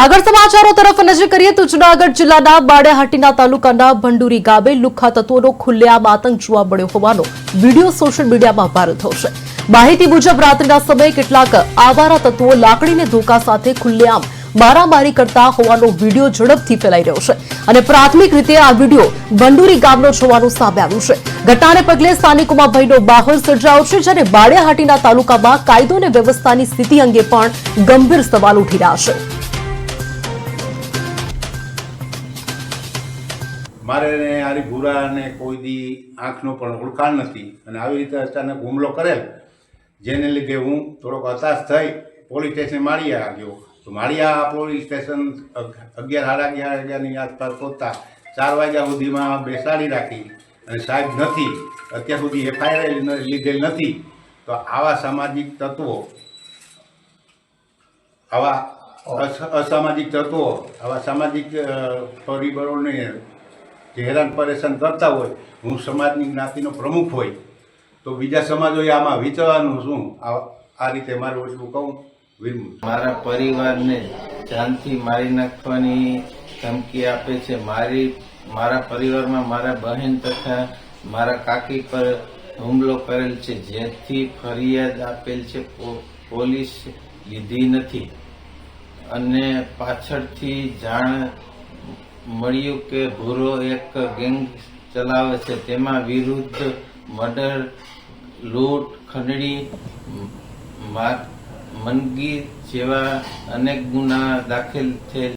આગળ સમાચારો તરફ નજર કરીએ તો જૂનાગઢ જિલ્લાના બાળિયાહાટીના તાલુકાના ભંડુરી ગામે લુખ્ખા તત્વોનો ખુલ્લેઆમ આતંક જોવા મળ્યો હોવાનો વીડિયો સોશિયલ મીડિયામાં વાયરલ થયો છે. માહિતી મુજબ, રાત્રિના સમયે કેટલાક આવારા તત્વો લાકડીને ધોકા સાથે ખુલ્લેઆમ મારામારી કરતા હોવાનો વીડિયો ઝડપથી ફેલાઈ રહ્યો છે અને પ્રાથમિક રીતે આ વીડિયો ભંડુરી ગામનો જોવાનું સામે આવ્યું છે. ઘટનાને પગલે સ્થાનિકોમાં ભયનો માહોલ સર્જાયો છે, જ્યારે બાળિયાહાટીના તાલુકામાં કાયદો અને વ્યવસ્થાની સ્થિતિ અંગે પણ ગંભીર સવાલ ઉઠી રહ્યા છે. મારે આરી ભૂરા ને કોઈ દી આંખનો પણ ઓળખાણ નથી. અને આવી રીતે અચાનક હુમલો કરેલ, જેને લીધે હું થોડોક હતાશ થઈ, પોલીસ સ્ટેશન માળિયા ગયો તો માળિયા પોલીસ સ્ટેશન અગ- અગિયાર સાડા અગિયાર અગિયારની આસપાસ પહોંચતા ચાર વાગ્યા સુધીમાં બેસાડી રાખી. અને સાહેબ નથી, અત્યાર સુધી એફઆઈઆર લીધેલ નથી. તો આવા સામાજિક તત્વો, આવા અસ- અસામાજિક તત્વો, આવા સામાજિક પરિબળોને જે હેરાન પરેશાન કરતા હોય, હું સમાજની જ્ઞાતિનો પ્રમુખ હોય, તો બીજા સમાજોએ આમાં વિચારવાનું શું? આ રીતે મારું એટલું કહું મારા પરિવારને જાનથી મારી નાખવાની ધમકી આપે છે. મારી, મારા પરિવારમાં મારા બહેન તથા મારા કાકી પર હુમલો કરેલ છે. જેથી ફરિયાદ આપેલ છે. પોલીસ લીધી નથી. અને પાછળથી જાણ મળ્યું કે ભૂરો એક ગેંગ ચલાવે છે, તેમાં વિરુદ્ધ મર્ડર, લૂંટ, ખંડણી મનગી જેવા અનેક ગુના દાખલ થયેલ